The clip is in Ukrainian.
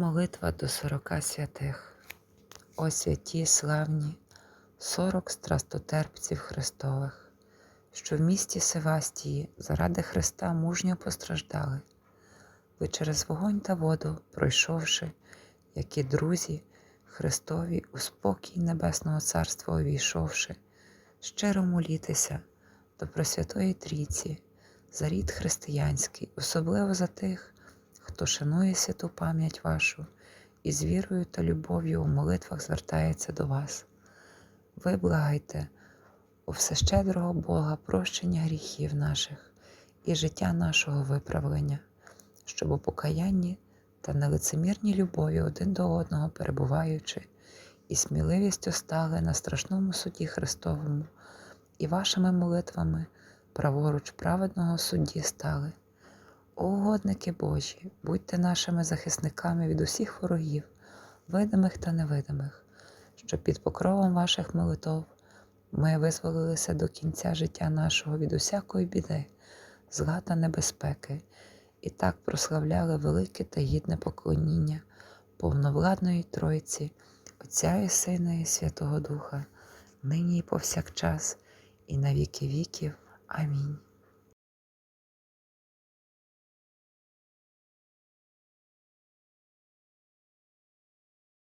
Молитва до сорока святих. О святі славні, сорок страстотерпців Христових, що в місті Севастії заради Христа мужньо постраждали. Ви через вогонь та воду, пройшовши, як і друзі Христові у спокій Небесного Царства увійшовши, щиро молітеся до Пресвятої Трійці, за рід християнський, особливо за тих, хто шанує святу пам'ять вашу і з вірою та любов'ю у молитвах звертається до вас. Ви благайте у всещедрого Бога прощення гріхів наших і життя нашого виправлення, щоб у покаянні та нелицемірній любові один до одного перебуваючи, і сміливістю стали на страшному суді Христовому, і вашими молитвами праворуч праведного судді стали. Угодники Божі, будьте нашими захисниками від усіх ворогів, видимих та невидимих, щоб під покровом ваших молитов ми визволилися до кінця життя нашого від усякої біди, зла та небезпеки, і так прославляли велике та гідне поклоніння повновладної Тройці, Отця і Сина і Святого Духа, нині і повсякчас, і на віки віків. Амінь.